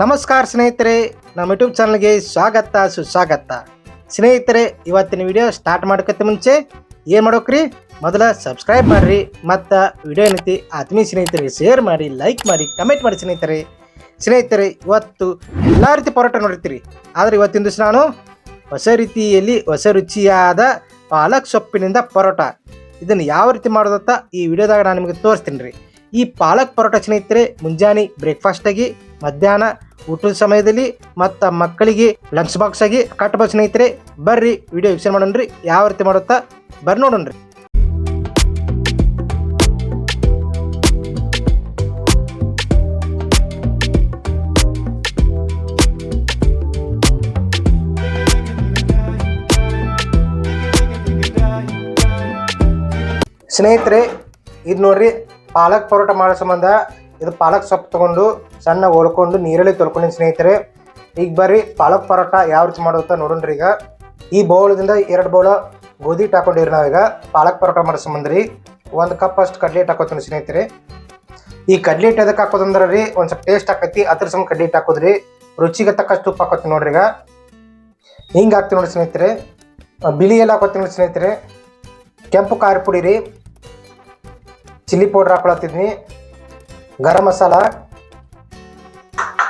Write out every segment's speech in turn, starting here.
ನಮಸ್ಕಾರ ಸ್ನೇಹಿತರೆ, ನಮ್ಮ ಯೂಟ್ಯೂಬ್ ಚಾನಲ್ಗೆ ಸ್ವಾಗತ, ಸುಸ್ವಾಗತ. ಸ್ನೇಹಿತರೆ, ಇವತ್ತಿನ ವಿಡಿಯೋ ಸ್ಟಾರ್ಟ್ ಮಾಡೋಕ್ಕಿಂತ ಮುಂಚೆ, ಏನು ಮಾಡೋಕ್ರಿ ಮೊದಲ ಸಬ್ಸ್ಕ್ರೈಬ್ ಮಾಡಿರಿ, ಮತ್ತು ವಿಡಿಯೋ ನೀತಿ ಆತ್ಮೀಯ ಸ್ನೇಹಿತರಿಗೆ ಶೇರ್ ಮಾಡಿ ಲೈಕ್ ಮಾಡಿ ಕಮೆಂಟ್ ಮಾಡಿ ಸ್ನೇಹಿತರೆ. ಸ್ನೇಹಿತರೆ, ಇವತ್ತು ಎಲ್ಲ ರೀತಿ ಪರೋಟ ನೋಡಿರ್ತೀರಿ. ಆದರೆ ಇವತ್ತಿನ ದಿವಸ ನಾನು ಹೊಸ ರೀತಿಯಲ್ಲಿ, ಹೊಸ ರುಚಿಯಾದ ಪಾಲಕ್ ಸೊಪ್ಪಿನಿಂದ ಪರೋಟ. ಇದನ್ನು ಯಾವ ರೀತಿ ಮಾಡೋದತ್ತ ಈ ವಿಡಿಯೋದಾಗ ನಾನು ನಿಮಗೆ ತೋರಿಸ್ತೀನಿ ರೀ. ಈ ಪಾಲಕ್ ಪರೋಟ ಸ್ನೇಹಿತರೆ, ಮುಂಜಾನೆ ಬ್ರೇಕ್ಫಾಸ್ಟ್ ಆಗಿ ಮಧ್ಯಾಹ್ನ ಊಟದ ಸಮಯದಲ್ಲಿ ಮತ್ತು ಮಕ್ಕಳಿಗೆ ಲಂಚ್ ಬಾಕ್ಸ್ ಆಗಿ ಕಟ್ಟಬೇಕು ಸ್ನೇಹಿತರೆ, ಬರ್ರಿ ವಿಡಿಯೋ ವೀಕ್ಷಣೆ ಮಾಡೋಣ್ರಿ, ಯಾವ ರೀತಿ ಮಾಡುತ್ತಾ ಬರ್ ನೋಡೋಣ್ರಿ. ಸ್ನೇಹಿತರೆ, ಇದು ನೋಡ್ರಿ, ಪಾಲಕ್ ಪರೋಟ ಮಾಡೋ ಸಂಬಂಧ, ಇದು ಪಾಲಕ್ ಸೊಪ್ಪು ತಗೊಂಡು ಸಣ್ಣ ಹೊಲ್ಕೊಂಡು, ನೀರಲ್ಲಿ ತೊಳ್ಕೊಂಡಿನಿ ಸ್ನೇಹಿತರೆ. ಈಗ ಬರ್ರಿ, ಪಾಲಕ್ ಪರೋಟ ಯಾವ ರೀತಿ ಮಾಡೋದಂತ ನೋಡೋಣ್ರಿ ಈಗ. ಈ ಬೌಲದಿಂದ ಎರಡು ಬೌಲ ಗೋಧಿ ಹಾಕೊಂಡಿರಿ ನಾವೀಗ. ಪಾಲಕ್ ಪರೋಟ ಮಾಡೋ ಸಂಬಂಧ ಒಂದು ಕಪ್ ಅಷ್ಟು ಕಡ್ಲೆ ಹಿಟ್ಟು ಹಾಕೋತೀನಿ ಸ್ನೇಹಿತರೆ. ಈ ಕಡ್ಲೆ ಹಿಟ್ಟು ಎದಕ್ಕೆ ಹಾಕೋದಂದ್ರೆ ರೀ, ಒಂದು ಸ್ವಲ್ಪ ಟೇಸ್ಟ್ ಆಕೈತಿ, ಅದ್ರ ಸಮ ಕಡ್ಲೆ ಹಿಟ್ಟು ಹಾಕೋದ್ರಿ. ರುಚಿಗೆ ತಕ್ಕಷ್ಟು ಉಪ್ಪು ಹಾಕೋತೀನಿ ನೋಡ್ರಿ ಈಗ. ಹಿಂಗೆ ಹಾಕ್ತೀನಿ ನೋಡಿ ಸ್ನೇಹಿತರೆ. ಬಿಳಿ ಎಲ್ಲ ಹಾಕೋತೀನಿ ನೋಡಿ ಸ್ನೇಹಿತರೆ. ಕೆಂಪು ಖಾರ ಪುಡಿ ರೀ. ಚಿಲ್ಲಿ ಪೌಡ್ರ್ ಹಾಕೊಳತ್ತಿದ್ನಿ. ಗರಂ ಮಸಾಲ.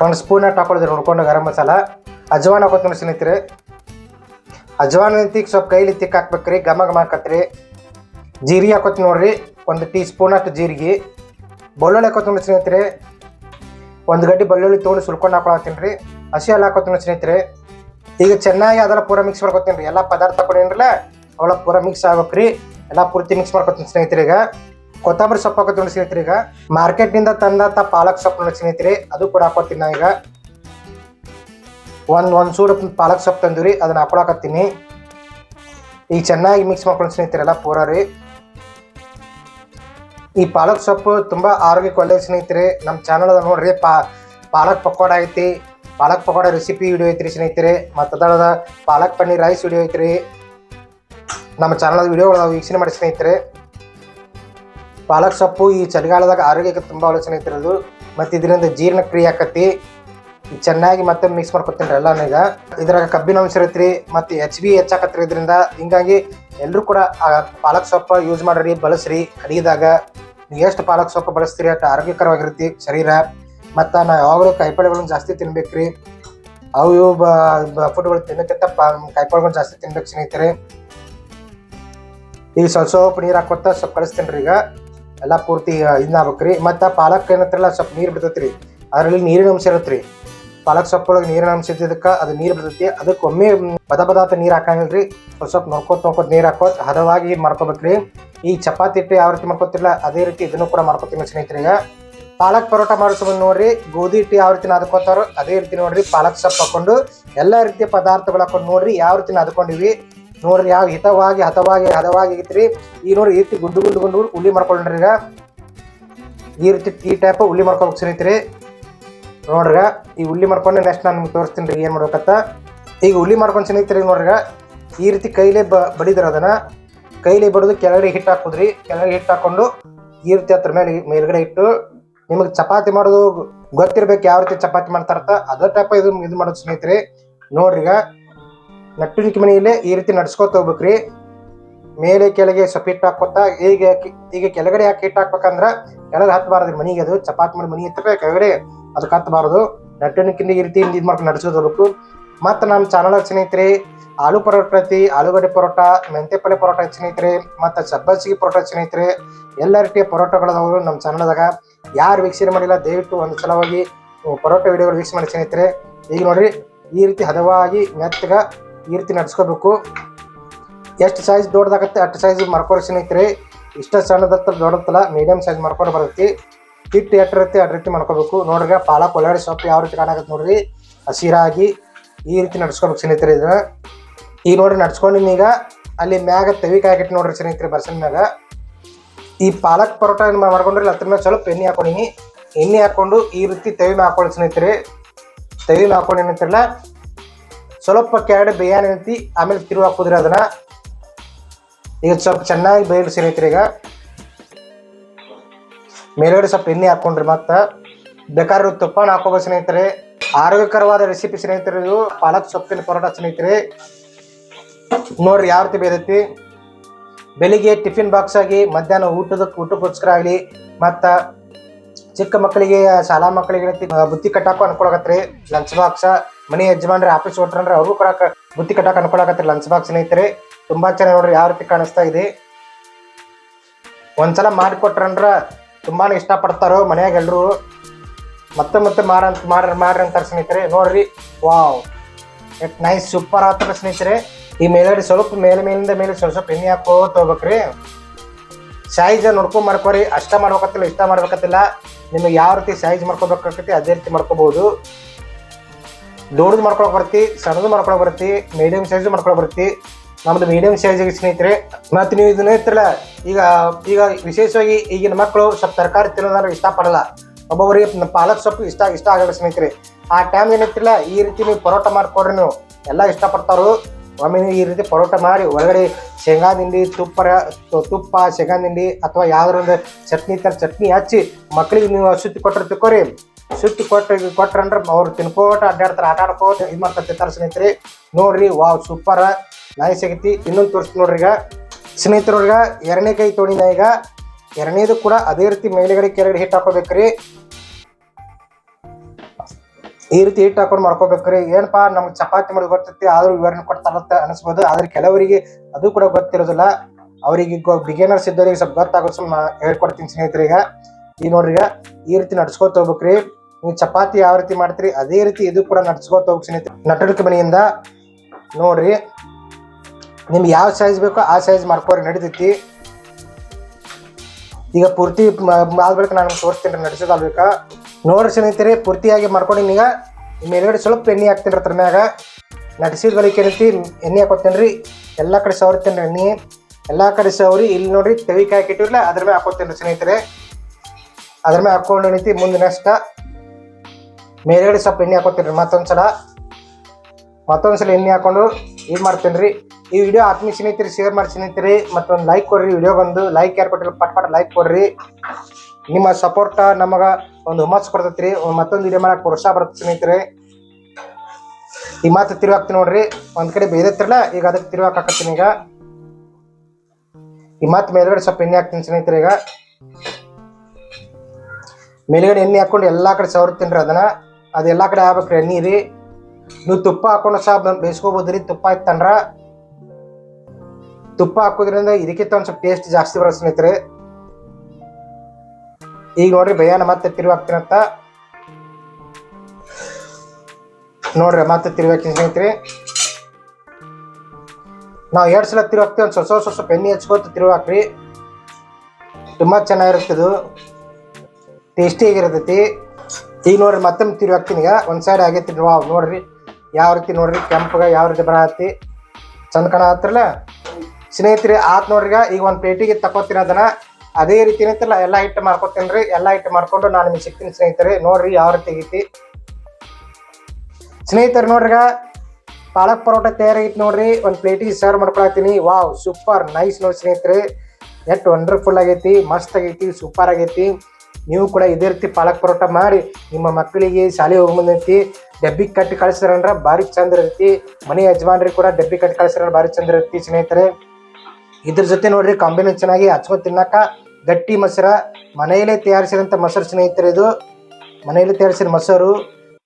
ಒಂದು ಸ್ಪೂನ್ ಹಾಕೊಳ್ಳೋದ್ರಿ ನೋಡ್ಕೊಂಡು ಗರಂ ಮಸಾಲ. ಅಜ್ವಾನ್ ಹಾಕೋತೀನಿ ಸ್ನೇಹಿತರೆ. ಅಜ್ವಾನ್ ತಿಕ್ ಸ್ವಲ್ಪ ಕೈಲಿ ತಿಕ್ ಹಾಕ್ಬೇಕ್ರಿ ಘಮ ಘಮ ಹಾಕತ್ರಿ. ಜೀರಿಗೆ ಹಾಕೋತೀನಿ ನೋಡ್ರಿ. ಒಂದು ಟೀ ಸ್ಪೂನ್ ಅಷ್ಟು ಜೀರಿಗೆ. ಬೆಳ್ಳುಳ್ಳಿ ಹಾಕೋತೀನಿ ಸ್ನೇಹಿತರೆ. ಒಂದು ಗಡ್ಡೆ ಬೆಳ್ಳುಳ್ಳಿ ತೊಗೊಂಡು ಸುಲ್ಕೊಂಡು ಹಾಕೊಳತ್ತೀನಿ ರೀ ಹಸಿ ಎಲ್ಲ ಹಾಕೋತೀನಿ ಸ್ನೇಹಿತರೆ. ಈಗ ಚೆನ್ನಾಗಿ ಅದೆಲ್ಲ ಪೂರ ಮಿಕ್ಸ್ ಮಾಡ್ಕೊತೀನಿ ರೀ ಎಲ್ಲ ಪದಾರ್ಥ ಕೊಡೇನ್ರಲ್ಲ ಅವಳ ಪೂರ ಮಿಕ್ಸ್ ಆಗ್ಬೇಕ್ರಿ. ಎಲ್ಲ ಪೂರ್ತಿ ಮಿಕ್ಸ್ ಮಾಡ್ಕೊತೀನಿ ಸ್ನೇಹಿತರೆ ಈಗ. ಕೊತ್ತಂಬರಿ ಸೊಪ್ಪು ಹಾಕೋದು ಸ್ನೇಹಿತರೆ ಈಗ. ಮಾರ್ಕೆಟ್ನಿಂದ ತಂದಂಥ ಪಾಲಕ್ ಸೊಪ್ಪು ಸ್ನೇಹಿತರೆ, ಅದು ಕೂಡ ಹಾಕೋತೀನಿ ಈಗ ಒಂದು ಒಂದು ಸೂಡು ಪಾಲಕ್ ಸೊಪ್ಪು ತಂದಿರಿ, ಅದನ್ನ ಹಾಕೊಳಕತ್ತೀನಿ ಈಗ ಚೆನ್ನಾಗಿ ಮಿಕ್ಸ್ ಮಾಡ್ಕೊಂಡು ಸ್ನೇಹಿತರೆ ಎಲ್ಲ ಪೂರ ರೀ. ಈ ಪಾಲಕ್ ಸೊಪ್ಪು ತುಂಬಾ ಆರೋಗ್ಯಕ್ಕೆ ಒಳ್ಳೆಯ ಸ್ನೇಹಿತರೆ. ನಮ್ಮ ಚಾನಲ್ ನೋಡ್ರಿ, ಪಾ ಪಾಲಕ್ ಪಕೋಡ ಐತಿ. ಪಾಲಕ್ ಪಕೋಡ ರೆಸಿಪಿ ವಿಡಿಯೋ ಐತ್ರಿ ಸ್ನೇಹಿತರೆ. ಮತ್ತು ಪಾಲಕ್ ಪನ್ನೀರ್ ರೈಸ್ ವಿಡಿಯೋ ಐತ್ರಿ. ನಮ್ಮ ಚಾನಲ್ ವಿಡಿಯೋಗಳು ವೀಕ್ಷಣೆ ಮಾಡಿ ಸ್ನೇಹಿತರೆ. ಪಾಲಕ್ ಸೊಪ್ಪು ಈ ಚಳಿಗಾಲದಾಗ ಆರೋಗ್ಯಕ್ಕೆ ತುಂಬ ಅದು ಮತ್ತು ಇದರಿಂದ ಜೀರ್ಣಕ್ರಿಯೆ ಆಕತಿ. ಚೆನ್ನಾಗಿ ಮತ್ತೆ ಮಿಕ್ಸ್ ಮಾಡ್ಕೊತೀನಿ ಎಲ್ಲಾನು ಈಗ. ಇದ್ರಾಗ ಕಬ್ಬಿನ ಅಂಶ ಇರತ್ರಿ, ಮತ್ತು ಎಚ್ ಬಿ ಹೆಚ್ಚಾಕತ್ರಿ ಇದರಿಂದ. ಹಿಂಗಾಗಿ ಎಲ್ಲರೂ ಕೂಡ ಪಾಲಕ್ ಸೊಪ್ಪು ಯೂಸ್ ಮಾಡ್ರಿ, ಬಳಸ್ರಿ. ಅಡಿಗೆದಾಗ ನೀವು ಎಷ್ಟು ಪಾಲಕ್ ಸೊಪ್ಪು ಬಳಸ್ತೀರಿ ಅಷ್ಟು ಆರೋಗ್ಯಕರವಾಗಿರುತ್ತೆ, ಶರೀರ. ಮತ್ತು ನಾವು ಯಾವಾಗಲೂ ಕಾಯಿಪಲ್ಯಗಳನ್ನ ಜಾಸ್ತಿ ತಿನ್ಬೇಕ್ರಿ. ಅವು ಇವು ಫುಡ್ಗಳು ತಿನ್ನಕ್ಕಿಂತ ಕಾಯಿಪಲ್ಯಗಳನ್ನ ಜಾಸ್ತಿ ತಿನ್ಬೇಕು ಸ್ನೇಹಿತರೆ. ಈಗ ಸ್ವಲ್ಪ ಸ್ವಲ್ಪ ನೀರು ಹಾಕೋತ ಸ್ವಲ್ಪ ಕಳಿಸ್ತೀನಿ ರೀ ಈಗ. ಎಲ್ಲ ಪೂರ್ತಿ ಇದನ್ನ ರೀ. ಮತ್ತು ಪಾಲಕ್ ಏನತ್ತಲ್ಲ ಸ್ವಲ್ಪ ನೀರು ಬಿಡ್ತೈತಿ ರೀ ಅದರಲ್ಲಿ ನೀರಿನ ಅಂಶ ಇರುತ್ತೆ ರೀ ಪಾಲಕ್ ಸೊಪ್ಪೊಳಗೆ ನೀರಿನ ಅಂಶ ಇದ್ದಿದ್ದಕ್ಕೆ ಅದು ನೀರು ಬಿಡ್ತೈತಿ ಅದಕ್ಕೆ ಒಮ್ಮೆ ಪದ ಪದಾರ್ಥ ನೀರು ಹಾಕಂಗಿಲ್ಲ ರೀ ಸ್ವಲ್ಪ ಸ್ವಲ್ಪ ನೋಡ್ಕೊತ ನೋಡ್ಕೊತ ನೀರು ಹಾಕೋತ ಹದವಾಗಿ ಮಾಡ್ಕೋಬೇಕ್ರಿ ಈ ಚಪಾತಿ ಹಿಟ್ಟು ಯಾವ ರೀತಿ ಮಾಡ್ಕೋತಿಲ್ಲ ಅದೇ ರೀತಿ ಇದನ್ನು ಕೂಡ ಮಾಡ್ಕೋತೀನಿ ಸ್ನೇಹಿತರೆ ಈಗ. ಪಾಲಕ್ ಪರೋಟ ಮಾಡೋ ಸಂಬಂಧ ನೋಡ್ರಿ. ಗೋಧಿ ಹಿಟ್ಟು ಯಾವ ರೀತಿ ನಾದ್ಕೋತಾರೋ ಅದೇ ರೀತಿ ನೋಡ್ರಿ. ಪಾಲಕ್ ಸೊಪ್ಪು ಹಾಕೊಂಡು ಎಲ್ಲ ರೀತಿಯ ಪದಾರ್ಥಗಳು ಹಾಕೊಂಡು ನೋಡ್ರಿ. ಯಾವ ರೀತಿ ನಾದ್ಕೊಂಡಿವಿ. ನೋಡ್ರಿ ಯಾವ ಹಿತವಾಗಿ, ಹತವಾಗಿ, ಹದವಾಗಿ ಇತ್ರಿ ಈ ನೋಡ್ರಿ ಈ ರೀತಿ ಗುಂಡು ಗುಂಡು ಗುಂಡು ಉಳ್ಳಿ ಮಾಡ್ಕೊಂಡ್ರಿ ಈಗ. ಈ ರೀತಿ ಈ ಟೈಪ್ ಉಳ್ಳಿ ಮಾಡ್ಕೋಬೇಕು ಸ್ನೇಹಿತರೆ. ನೋಡ್ರಿ ಈ ಉಳ್ಳಿ ಮಾಡ್ಕೊಂಡು ನೆಕ್ಸ್ಟ್ ನಾನು ನಿಮ್ಗೆ ತೋರಿಸ್ತೀನಿ ರೀ ಏನು ಮಾಡ್ಬೇಕತ್ತ ಈಗ ಉಳ್ಳಿ ಮಾಡ್ಕೊಂಡು ಸ್ನೇಹಿತರೆ ನೋಡ್ರಿ ಈ ರೀತಿ ಕೈಲೇ ಬ, ಬಡಿದ್ರ ಅದನ್ನ. ಕೈಲಿ ಬಡಿದು ಕೆಳಗಡೆ ಹಿಟ್ಟು ಹಾಕೋದ್ರಿ. ಕೆಳಗಡೆ ಹಿಟ್ಟು ಹಾಕೊಂಡು ಈ ರೀತಿ ಹತ್ರ ಮೇಲೆ, ಮೇಲ್ಗಡೆ ಇಟ್ಟು ನಿಮಗೆ ಚಪಾತಿ ಮಾಡೋದು ಗೊತ್ತಿರ್ಬೇಕು ಯಾವ ರೀತಿ ಚಪಾತಿ ಮಾಡ್ತಾರತ್ತ. ಅದೇ ಟೈಪ್ ಇದು ಇದು ಮಾಡೋದು ಸ್ನೇಹಿತರೆ. ನೋಡ್ರಿ ಈಗ ನಟ್ಟುಣಿಕೆ ಮನೆಯಲ್ಲೇ ಈ ರೀತಿ ನಡ್ಸ್ಕೊತ ಹೋಗ್ಬೇಕ್ರಿ. ಮೇಲೆ ಕೆಳಗೆ ಸ್ವಲ್ಪ ಹಿಟ್ಟು ಹಾಕೋತ ಈಗ ಈಗ ಕೆಳಗಡೆ ಯಾಕೆ ಹಿಟ್ಟು ಹಾಕ್ಬೇಕಂದ್ರ ಕೆಳಗೆ ಹತ್ತಬಾರ್ದು ಮನೆಗೆ ಅದು, ಚಪಾತಿ ಮಾಡಿ ಮನಿ ಹತ್ತಬೇಕು ಕೆಳಗಡೆ ಅದಕ್ಕೆ ಹತ್ತಬಾರ್ದು ನಟ್ಟುಣಿಕಿಂದ ಈ ರೀತಿ ಇದು ಮಾಡ್ಕೊಂಡು ನಡ್ಸೋದು ಹೋಗ್ಬೇಕು. ಮತ್ತು ನಮ್ಮ ಚಾನಲ್ ಸ್ನೇಹಿತರೆ, ಆಲೂ ಪರೋಟ ಐತಿ, ಆಲೂಗಡ್ಡೆ ಪರೋಟ ಮೆಂತೆ ಪಲ್ಯ ಪರೋಟ ಸ್ನೇಹಿತರೆ, ಮತ್ತು ಸಬ್ಬಸಿಗೆ ಪರೋಟ ಸ್ನೇಹಿತರೆ, ಎಲ್ಲ ರೀತಿಯ ಪರೋಟಗಳದವರು ನಮ್ಮ ಚಾನಲ್ದಾಗ. ಯಾರು ವೀಕ್ಷಣೆ ಮಾಡಿಲ್ಲ, ದಯವಿಟ್ಟು ಒಂದು ಸಲ ಹೋಗಿ, ಪರೋಟ ವಿಡಿಯೋಗಳು ವೀಕ್ಷಣೆ ಮಾಡಿ ಸ್ನೇಹಿತರೆ. ಈಗ ನೋಡ್ರಿ, ಈ ರೀತಿ ಹದವಾಗಿ ಮೆತ್ತಗ ಈ ರೀತಿ ನಡ್ಸ್ಕೋಬೇಕು. ಎಷ್ಟು ಸೈಜ್ ದೊಡ್ಡದಾಗತ್ತೆ ಅಷ್ಟು ಸೈಜ್ ಮಾಡ್ಕೊರಿ ಸ್ನೇಹಿತರೆ. ಇಷ್ಟ ಸಣ್ಣದತ್ತ ದೊಡ್ಡತ್ತಲ್ಲ ಮೀಡಿಯಮ್ ಸೈಜ್ ಮಾಡ್ಕೊಂಡು ಬರುತ್ತೆ. ಹಿಟ್ಟು ಎಷ್ಟು ಇರುತ್ತೆ ಅಷ್ಟು ರೀತಿ ಮಾಡ್ಕೋಬೇಕು. ನೋಡ್ರಿ ಪಾಲಕ್ ಒಳ್ಳಾಡಿ ಸೊಪ್ಪು ಯಾವ ರೀತಿ ಕಾಣಕತ್ತೆ ನೋಡ್ರಿ. ಹಸಿರಾಗಿ ಈ ರೀತಿ ನಡ್ಸ್ಕೋಬೇಕು ಸ್ನೇಹಿತರೆ ಇದನ್ನ. ಈಗ ನೋಡ್ರಿ, ನಡ್ಸ್ಕೊಂಡಿನಿ ಈಗ ಅಲ್ಲಿ ಮ್ಯಾಗ ತವಿ ಹಾಕಿಟ್ಟು ನೋಡ್ರಿ ಸ್ನೇಹಿತರೆ ಬರ್ಸನ್ ಮ್ಯಾಗ. ಈ ಪಾಲಕ್ ಪರೋಟ ಏನ್ ಮಾಡ್ಕೊಂಡ್ರಿ, ಅದ್ರ ಮೇಲೆ ಸ್ವಲ್ಪ ಎಣ್ಣೆ ಹಾಕೊಂಡಿನಿ. ಎಣ್ಣೆ ಹಾಕೊಂಡು ಈ ರೀತಿ ತೆವಿ ಹಾಕೊಳ್ಳಿ ಸ್ನೇಹಿತರೆ. ತೆವಿ ಹಾಕೊಂಡು ಏನಂತಿರಲ್ಲ ಸ್ವಲ್ಪ ಕೆಳಗಡೆ ಬೇಯಾನ ನಿಂತಿ ಆಮೇಲೆ ತಿರುವು ಹಾಕೋದ್ರಿ ಅದನ್ನ. ಈಗ ಸ್ವಲ್ಪ ಚೆನ್ನಾಗಿ ಬೇಯಲು ಸ್ನೇಹಿತರೆ ಈಗ. ಮೇಲ್ಗಡೆ ಸ್ವಲ್ಪ ಎಣ್ಣೆ ಹಾಕೊಂಡ್ರಿ ಮತ್ತೆ. ಬೇಕಾದ್ರೆ ತುಪ್ಪನ ಹಾಕೋಬೇಕು ಸ್ನೇಹಿತರೆ ಆರೋಗ್ಯಕರವಾದ ರೆಸಿಪಿ ಸ್ನೇಹಿತರೆ ಇದು. ಪಾಲಕ್ ಸೊಪ್ಪಿನ ಪರೋಟ ಸ್ನೇಹಿತರೆ ನೋಡ್ರಿ ಯಾವ ರೀತಿ ಬೇದೈತಿ ಬೆಳಿಗ್ಗೆ ಟಿಫಿನ್ ಬಾಕ್ಸ್ ಆಗಿ ಮಧ್ಯಾಹ್ನ ಊಟದ ಊಟಕ್ಕೋಸ್ಕರ ಆಗಲಿ, ಮತ್ತು ಚಿಕ್ಕ ಮಕ್ಕಳಿಗೆ, ಶಾಲಾ ಮಕ್ಕಳಿಗೆ ಬುತ್ತಿ ಕಟ್ಟಾಕು ಅನ್ಕೊಳಕತ್ರಿ, ಲಂಚ್ ಬಾಕ್ಸ್. ಮನಿ ಯಜಮಾನ್ರಿ ಆಫೀಸ್ ಹೊಟ್ರಂದ್ರೆ ಅವ್ರಿಗೂ ಕೂಡ ಬುತ್ತಿ ಕಟ್ಟಕ್ಕೆ ಅನ್ಕೊಳಕತ್ರಿ ಲಂಚ್ ಬಾಕ್ಸ್ ಸ್ನೇಹಿತರೆ, ತುಂಬಾ ಚೆನ್ನಾಗಿ ನೋಡ್ರಿ ಯಾವ ರೀತಿ ಕಾಣಿಸ್ತಾ ಇದೆ. ಒಂದ್ಸಲ ಮಾಡಿಕೊಟ್ರಂದ್ರ ತುಂಬಾ ಇಷ್ಟಪಡ್ತಾರೋ ಮನ್ಯಾಗ ಎಲ್ರು. ಮತ್ತೆ ಮತ್ತೆ ಮಾರ ಅಂತ ಮಾಡ್ರಿ ಅಂತಾರೆ ಸ್ನೇಹಿತರೆ, ನೋಡ್ರಿ, ವಾವ್. ಎಟ್ ನೈಸ್, ಸೂಪರ್ ಆಗ್ತಾರೆ ಸ್ನೇಹಿತರೆ. ಈ ಮೇಲಡಿ ಸ್ವಲ್ಪ ಮೇಲೆ ಮೇಲಿಂದ ಮೇಲೆ ಸ್ವಲ್ಪ ಸ್ವಲ್ಪ ಎಣ್ಣೆ ಹಾಕೋತ ಹೋಗ್ಬೇಕ್ರಿ. ಸೈಜ್ ನೋಡ್ಕೊಂಡ್ ಮಾಡ್ಕೋರಿ. ಅಷ್ಟ ಮಾಡ್ಬೇಕತ್ತಿಲ್ಲ, ಇಷ್ಟ ಮಾಡ್ಬೇಕತ್ತಿಲ್ಲ. ನಿಮಗೆ ಯಾವ ರೀತಿ ಸೈಜ್ ಮಾಡ್ಕೋಬೇಕಾಗತ್ತೆ, ಅದೇ ರೀತಿ ಮಾಡ್ಕೋಬಹುದು ದೊಡ್ಡದು ಮಾಡ್ಕೊಳಕ್ ಬರ್ತಿ ಸಣ್ಣದು ಮಾಡ್ಕೊಳಕ್ ಬರ್ತಿ ಮೀಡಿಯಂ ಸೈಜ್ ಮಾಡ್ಕೊಳಕ್ ಬರ್ತಿ ನಮ್ದು ಮೀಡಿಯಂ ಸೈಜ್ ಸ್ನೇಹಿತರೆ, ಮತ್ತೆ ನೀವು ಇದನ್ನ ಇರ್ತಿರಲ್ಲ ಈಗ ಈಗ ವಿಶೇಷವಾಗಿ ಈಗಿನ ಮಕ್ಕಳು ಸ್ವಲ್ಪ ತರಕಾರಿ ತಿನ್ನೋದಾದ್ರೆ ಇಷ್ಟಪಡಲ್ಲ. ಒಬ್ಬೊಬ್ಬರಿಗೆ ಪಾಲಕ್ ಸೊಪ್ಪು ಇಷ್ಟ ಇಷ್ಟ ಆಗಲ್ಲ ಸ್ನೇಹಿತರೆ. ಆ ಟೈಮ್ ಏನಿರ್ತಿಲ್ಲ ಈ ರೀತಿ ನೀವು ಪರೋಟ ಮಾಡ್ಕೊಡ್ರಿ ನೀವು ಎಲ್ಲ ಇಷ್ಟಪಡ್ತಾರು, ಒಮ್ಮೆ ನೀವು ಈ ರೀತಿ ಪರೋಟ ಮಾಡಿ ಒಳಗಡೆ ಶೇಂಗಾ ತಿಂಡಿ, ತುಪ್ಪ ತುಪ್ಪ, ಶೇಂಗಾ ತಿಂಡಿ ಅಥವಾ ಯಾವ್ದಾರ ಚಟ್ನಿ ತರ ಚಟ್ನಿ ಹಚ್ಚಿ ಮಕ್ಕಳಿಗೆ ನೀವು ಸುತ್ತಿ ಕೊಟ್ಟರೆ ತಿಕ್ಕೋರಿ ಸುತ್ತಿ ಕೊಟ್ಟು ಕೊಟ್ರಂದ್ರೆ ಅವ್ರು ತಿನ್ಕೋಟ ಅಡ್ಡಾಡ್ತಾರೆ, ಆಟ ಆಡ್ಕೋತ ಇದು ಮಾಡ್ತಾರೆ ಸ್ನೇಹಿತರೆ. ನೋಡ್ರಿ, ವಾವ್, ಸೂಪರ್ ನಾಯಿ ಆಗೈತಿ. ಇನ್ನೊಂದು ತೋರಿಸ್ತೀನಿ ನೋಡ್ರಿ ಈಗ. ಸ್ನೇಹಿತರೊಳಗ ಎರಡನೇ ಕೈ ತೋಣಿನ ಈಗ. ಎರಡನೇದು ಕೂಡ ಅದೇ ರೀತಿ ಮೇಲೆಗಡೆ ಕೆಳಗಡೆ ಹಿಟ್ ಹಾಕೋಬೇಕ್ರಿ. ಈ ರೀತಿ ಹಿಟ್ ಹಾಕೊಂಡು ಮಾಡ್ಕೋಬೇಕ್ರಿ. ಏನಪ್ಪಾ, ನಮ್ಗೆ ಚಪಾತಿ ಮಾಡಿ ಗೊತ್ತೈತಿ ಆದ್ರೂ ವಿವರಣೆ ಕೊಡ್ತಾರಂತ ಅನಿಸ್ಬೋದು. ಆದ್ರೆ ಕೆಲವರಿಗೆ ಅದು ಕೂಡ ಗೊತ್ತಿರೋದಿಲ್ಲ. ಅವರಿಗೆ ಬಿಗೇನರ್ಸ್ ಇದ್ದವರಿಗೆ ಸ್ವಲ್ಪ ಗೊತ್ತಾಗೋ ಸ್ವಲ್ಪ ಹೇಳ್ಕೊಡ್ತೀನಿ ಸ್ನೇಹಿತರಿಗೆ ಈಗ. ನೋಡ್ರಿ ಈ ರೀತಿ ನಡ್ಸ್ಕೊತ ಹೋಗ್ಬೇಕ್ರಿ. ನೀವು ಚಪಾತಿ ಯಾವ ರೀತಿ ಮಾಡ್ತೀರಿ, ಅದೇ ರೀತಿ ಇದು ಕೂಡ ನಡ್ಸ್ಕೊತ ಹೋಗಿ ಸ್ನೇಹಿತರೆ ನಟಡಿಕೆ ಮನೆಯಿಂದ ನೋಡ್ರಿ, ನಿಮ್ಗೆ ಯಾವ ಸೈಜ್ ಬೇಕೋ ಆ ಸೈಜ್ ಮಾಡ್ಕೋರಿ, ನಡಿತೈತಿ. ಈಗ ಪೂರ್ತಿ ಆದ್ಬೇಕು ನಾನು ತೋರಿಸ್ತೀನಿ ರೀ ನಡೆಸೋದಾಗ್ಬೇಕಾ ನೋಡ್ರಿ ಸ್ನೇಹಿತರೆ, ಪೂರ್ತಿಯಾಗಿ ಮಾಡ್ಕೊಂಡು ಈಗ ಮೇಲ್ಗಡೆ ಸ್ವಲ್ಪ ಎಣ್ಣೆ ಹಾಕ್ತೀನಿ ರೀ ಮ್ಯಾಗ. ನಡೆಸಿದ ಬಳಿಕ ಏನೈತಿ ಎಣ್ಣೆ ಹಾಕೋತೇನೆ ರೀ, ಎಲ್ಲ ಕಡೆ ಸವರ್ತೇನೆ ರೀ ಎಣ್ಣೆ. ಎಲ್ಲ ಕಡೆ ಸವರಿ, ಇಲ್ಲಿ ನೋಡ್ರಿ ತೆವಿಕಾಯಿ ಹಾಕಿಟ್ಟಿರಲಿಲ್ಲ ಅದ್ರ ಮೇಲೆ ಹಾಕೋತೇನೆ ರೀ ಸ್ನೇಹಿತರೆ. ಅದ್ರ ಮೇಲೆ ಹಾಕೊಂಡು ಏನೈತಿ ಮುಂದೆ ನೆಕ್ಸ್ಟ್ ಮೇಲ್ಗಡೆ ಸ್ವಲ್ಪ ಎಣ್ಣೆ ಹಾಕೋತೀನಿ ಸಲ ಮತ್ತೊಂದ್ಸಲ. ಮತ್ತೊಂದ್ಸಲ ಎಣ್ಣೆ ಹಾಕೊಂಡು ಇದು ಮಾಡ್ತೀನಿ ರೀ ಈ ವಿಡಿಯೋ ಆತ್ಮೀಯ ಸ್ನೇಹಿತರಿ ಶೇರ್ ಮಾಡಿ ಸ್ನೇಹಿತರಿ, ಮತ್ತೊಂದು ಲೈಕ್ ಕೊಡ್ರಿ ವಿಡಿಯೋಗೊಂದು ಲೈಕ್ ಯಾರು ಕೊಟ್ಟಿಲ್ಲ, ಪಟ್ ಪಟ್ ಲೈಕ್ ಕೊಡ್ರಿ. ನಿಮ್ಮ ಸಪೋರ್ಟ್ ನಮಗೆ ಒಂದು ಹುಮ್ಮಸ್ ಕೊಡ್ತೈತಿ ರೀ ಮತ್ತೊಂದು ವಿಡಿಯೋ ಮಾಡಕ್ಕೆ ಪ್ರೋತ್ಸಾಹ ಬರುತ್ತೆ ಸ್ನೇಹಿತರೆ. ಈ ಮಾತು ತಿರುವಾಕ್ತೀನಿ ನೋಡ್ರಿ. ಒಂದು ಕಡೆ ಬೇದತ್ತಿರಲ್ಲ ಈಗ ಅದಕ್ಕೆ ತಿರುವಾಕ್ ಹಾಕತ್ತೀನಿ ಈಗ. ಈ ಮಾತು ಮೇಲ್ಗಡೆ ಸ್ವಲ್ಪ ಎಣ್ಣೆ ಹಾಕ್ತೀನಿ ಸ್ನೇಹಿತರೆ ಈಗ. ಮೇಲ್ಗಡೆ ಎಣ್ಣೆ ಹಾಕೊಂಡು ಎಲ್ಲಾ ಕಡೆ ಸವರ್ತೀನಿ ರೀ ಅದನ್ನ. ಅದು ಎಲ್ಲಾ ಕಡೆ ಆಗ್ಬೇಕ್ರಿ ಎಣ್ಣೆ ರೀ ನೀವು ತುಪ್ಪ ಹಾಕೊಂಡು ಸಹ ಬೇಯಿಸ್ಕೋಬೋದ್ರಿ, ತುಪ್ಪ ಇತ್ತಂದ್ರ ತುಪ್ಪ ಹಾಕೋದ್ರಿಂದ ಇದಕ್ಕಿಂತ ಒಂದು ಸ್ವಲ್ಪ ಟೇಸ್ಟ್ ಜಾಸ್ತಿ ಬರೋ ಸ್ನೇಹಿತರೆ. ಈಗ ನೋಡ್ರಿ, ಭಯಾನ ಮತ್ತೆ ತಿರುಗಿ ಹಾಕ್ತೀನಂತ ನೋಡ್ರಿ, ಮತ್ತೆ ತಿರುವಾಕ್ತೀನಿ ಸ್ನೇಹಿತರೆ. ನಾವು ಎರಡು ಸಲ ತಿರುವಾಕ್ತೀವಿ, ಒಂದು ಸ್ವಲ್ಪ ಸ್ವಲ್ಪ ಸ್ವಲ್ಪ ಎಣ್ಣೆ ಹಚ್ಕೋತ ತಿರುವಾಕ್ರಿ. ತುಂಬಾ ಚೆನ್ನಾಗಿರುತ್ತೆ ಅದು ಟೇಸ್ಟಿ ಆಗಿರ್ತೈತಿ. ಈಗ ನೋಡ್ರಿ, ಮತ್ತೊಮ್ಮೆ ತಿರುವ ಹಾಕ್ತೀನಿ ಈಗ. ಒಂದ್ ಸೈಡ್ ಆಗೈತಿ ವಾವ್, ನೋಡ್ರಿ. ಯಾವ ರೀತಿ ನೋಡ್ರಿ, ಕೆಂಪಗ ಯಾವ ರೀತಿ ಬರಹತ್ತಿ ಚಂದ ಕಣ ಹತ್ರಲ್ಲ ಸ್ನೇಹಿತರೆ, ಆತ್ ನೋಡ್ರಿ ಈಗ. ಒಂದ್ ಪ್ಲೇಟಿಗೆ ತಕೋತೀನಿ ಅದನ್ನ. ಅದೇ ರೀತಿ ಏನೈತಲ್ಲ, ಎಲ್ಲ ಹಿಟ್ಟು ಮಾಡ್ಕೊತೀನಿ ರೀ. ಎಲ್ಲ ಹಿಟ್ಟು ಮಾಡ್ಕೊಂಡು ನಾನು ನಿಮ್ಗೆ ಸಿಗ್ತೀನಿ ಸ್ನೇಹಿತರೆ. ನೋಡ್ರಿ ಯಾವ ರೀತಿ ಆಗೈತಿ. ಸ್ನೇಹಿತರೆ, ನೋಡ್ರಿ ಈಗ. ಪಾಲಕ್ ಪರೋಟ ತಯಾರಾಗಿತ್ತು ನೋಡ್ರಿ. ಒಂದು ಪ್ಲೇಟಿಗೆ ಸರ್ವ್ ಮಾಡ್ಕೊಳತ್ತೀನಿ. ವಾವ್ ಸೂಪರ್ ನೈಸ್ ನೋಡಿ ಸ್ನೇಹಿತರೆ. ಎಷ್ಟು ವಂಡರ್ಫುಲ್ ಆಗೈತಿ, ಮಸ್ತ್ ಆಗೈತಿ ಸೂಪರ್ ಆಗೈತಿ. ನೀವು ಕೂಡ ಇದೇ ರೀತಿ ಪಾಲಕ್ ಪರೋಟ ಮಾಡಿ ನಿಮ್ಮ ಮಕ್ಕಳಿಗೆ ಶಾಲೆ ಹೋಗಿ ಡಬ್ಬಿ ಕಟ್ಟಿ ಕಳಿಸ್ತಾರಂದ್ರೆ ಭಾರಿ ಚಂದ ಇರ್ತೈತಿ. ಮನೆ ಯಜಮಾನ್ರಿಗೆ ಕೂಡ ಡಬ್ಬಿ ಕಟ್ಟಿ ಕಳಿಸ್ತಾರ ಭಾರಿ ಚಂದ ಇರ್ತೈತಿ ಸ್ನೇಹಿತರೆ. ಇದ್ರ ಜೊತೆ ನೋಡ್ರಿ ಕಾಂಬಿನೇಷನ್ ಚೆನ್ನಾಗಿ ಹಚ್ಕೊಂಡ್ ತಿನ್ನಕ ಗಟ್ಟಿ ಮೊಸರ, ಮನೆಯಲ್ಲೇ ತಯಾರಿಸಿದಂಥ ಮೊಸರು ಸ್ನೇಹಿತರೆ ಇದು. ಮನೆಯಲ್ಲೇ ತಯಾರಿಸಿದ ಮೊಸರು,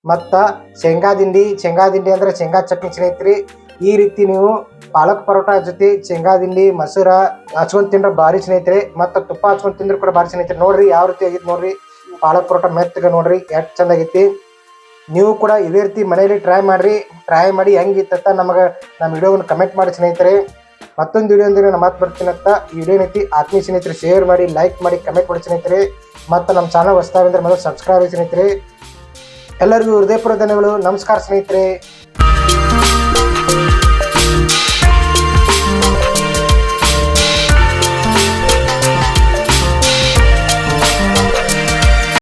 ಮತ್ತು ಶೇಂಗಾದಿಂಡಿ ದಿಂಡಿ, ಶೇಂಗಾ ದಿಂಡಿ ಅಂದ್ರೆ ಶೇಂಗಾ ಚಟ್ನಿ ಸ್ನೇಹಿತರೆ. ಈ ರೀತಿ ನೀವು ಪಾಲಕ್ ಪರೋಟ ಜೊತೆ ಶೇಂಗಾ ದಿಂಡಿ ಮೊಸರ ಹಚ್ಕೊಂಡ್ ತಿಂದ್ರೆ ಭಾರಿ ಸ್ನೇಹಿತರೆ, ಮತ್ತೆ ತುಪ್ಪ ಹಚ್ಕೊಂಡ್ ತಿಂದ್ರೆ ಕೂಡ ಭಾರಿ ಸ್ನೇಹಿತರೆ. ನೋಡ್ರಿ ಯಾವ ರೀತಿ ಆಗೈತೆ ನೋಡ್ರಿ. ಪಾಲಕ್ ಪರೋಟ ಮೆತ್ತಗೆ ನೋಡ್ರಿ, ಎಷ್ಟು ಚಂದ ಆಗೈತಿ. ನೀವು ಕೂಡ ಇದೇ ರೀತಿ ಮನೆಯಲ್ಲಿ ಟ್ರೈ ಮಾಡ್ರಿ. ಟ್ರೈ ಮಾಡಿ ಹೆಂಗಿತ್ತ ನಮಗೆ ನಮ್ಮ ವಿಡಿಯೋವನ್ನು ಕಮೆಂಟ್ ಮಾಡಿ ಸ್ನೇಹಿತರೆ. ಮತ್ತೊಂದು ವಿಡಿಯೋ ಅಂದ್ರೆ ನಾನು ಮಾತು ಅಂತ ಈ ವಿಡಿಯೋ ಏನೈತಿ ಆತ್ಮೀಯ ಸ್ನೇಹಿತರೆ ಶೇರ್ ಮಾಡಿ ಲೈಕ್ ಮಾಡಿ ಕಮೆಂಟ್ ಮಾಡಿ ಸ್ನೇಹಿತರೆ. ಮತ್ತು ನಮ್ಮ ಚಾನಲ್ ಹೊಸ್ತಾವಂದ್ರೆ ಮೊದಲು ಸಬ್ಸ್ಕ್ರೈಬ್ ಸ್ನೇಹಿತರೆ. ಎಲ್ಲರಿಗೂ ಹೃದಯಪೂರ್ವ ಧನ್ಯಗಳು ನಮಸ್ಕಾರ ಸ್ನೇಹಿತರೆ.